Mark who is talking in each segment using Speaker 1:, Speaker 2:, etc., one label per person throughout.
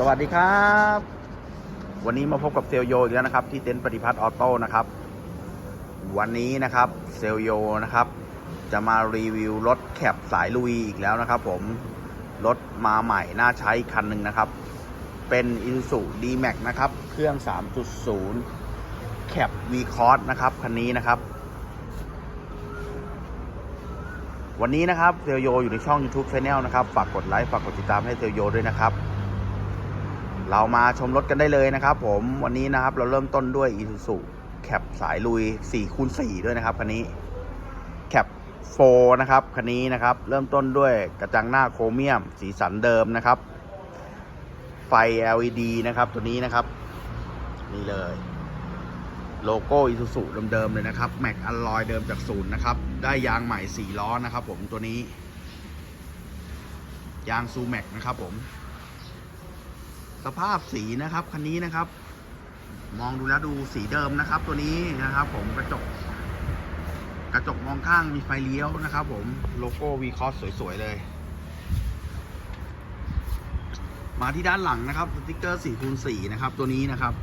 Speaker 1: สวัสดีครับ วันนี้มาพบกับเซลโยอีกแล้วนะครับ ที่เต็นท์ปฏิพัฒน์ออโต้นะครับ วันนี้นะครับเซลโยนะครับ จะมารีวิวรถแคปสายลุยอีกแล้วนะครับ ผมรถมาใหม่น่าใช้คันหนึ่งนะครับ เป็น i s u z u D-Max นะครับ เครื่อง 3.0 แคป V Cross นะครับคันนี้นะครับ วันนี้นะครับเซลโยอยู่ในช่อง YouTube Channel นะครับฝากกดไลค์ฝากกดติดตามให้เซลโยด้วยนะครับ เรามาชมรถกันได้เลยนะครับผมวันนี้นะครับเราเริ่มต้นด้วย Isuzu แคปสายลุย4คูณ4ด้วยนะครับคันนี้แคป4นะครับคันนี้นะครับเริ่มต้นด้วยกระจังหน้าโครเมียม สีสันเดิมนะครับ ไฟ LED นะครับตัวนี้นะครับ นี่เลย โลโก้อิซูซุเดิมๆเลยนะครับแม็กอลลอยเดิมจากศูนย์นะครับ ได้ยางใหม่ 4 ล้อนะครับผมตัวนี้ ยางซูแม็กนะครับผม สภาพสีนะครับคันนี้นะครับ มองดูแล้วดูสีเดิมนะครับ ตัวนี้นะครับ ผมกระจก กระจกมองข้างมีไฟเลี้ยวนะครับ ผมโลโก้วีคอสสวยๆเลย มาที่ด้านหลังนะครับสติกเกอร์4คูณ4นะครับ ตัวนี้นะครับ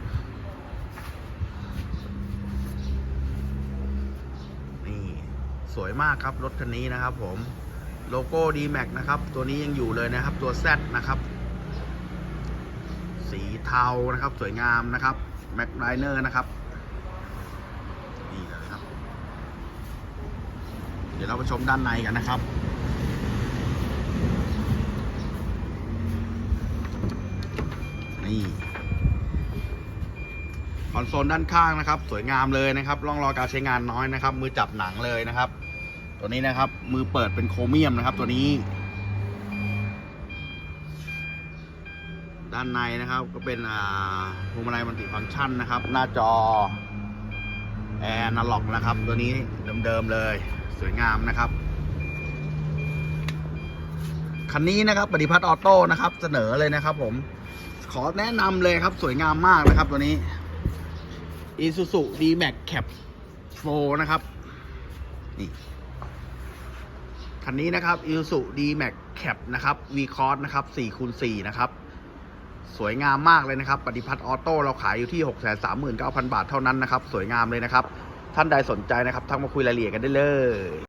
Speaker 1: นี่สวยมากครับรถคันนี้นะครับ ผมโลโก้ D-Max นะครับ ตัวนี้ยังอยู่เลยนะครับ ตัว Z นะครับ สีเทานะครับ สวยงามนะครับแม็กไรเนอร์นะครับ นี่เลยครับ เดี๋ยวเราไปชมด้านในกันนะครับนี่คอนโซลด้านข้างนะครับ สวยงามเลยนะครับร่องรอยการใช้งานน้อยนะครับ มือจับหนังเลยนะครับ ตัวนี้นะครับมือเปิดเป็นโครเมียมนะครับ ตัวนี้ ด้านในนะครับ ก็เป็นอ่าพวงมาลัยมันติฟังก์ชันนะครับ หน้าจอแอร์นาล็อกนะครับ ตัวนี้เดิมๆเลย สวยงามนะครับ คันนี้นะครับปฏิพัฒน์ออโต้นะครับ เสนอเลยนะครับผม ขอแนะนำเลยครับ สวยงามมากนะครับ ตัวนี้ Isuzu D-Max Cap 4นะครับ นี่คันนี้นะครับ Isuzu D-Max Cap นะครับ V Cross นะครับ4คูณ4นะครับ สวยงามมากเลยนะครับ ปฏิพัฒน์ออโต้เราขายอยู่ที่ 639,000 บาทเท่านั้นนะครับ สวยงามเลยนะครับ ท่านใดสนใจนะครับทักมาคุยรายละเอียดกันได้เลย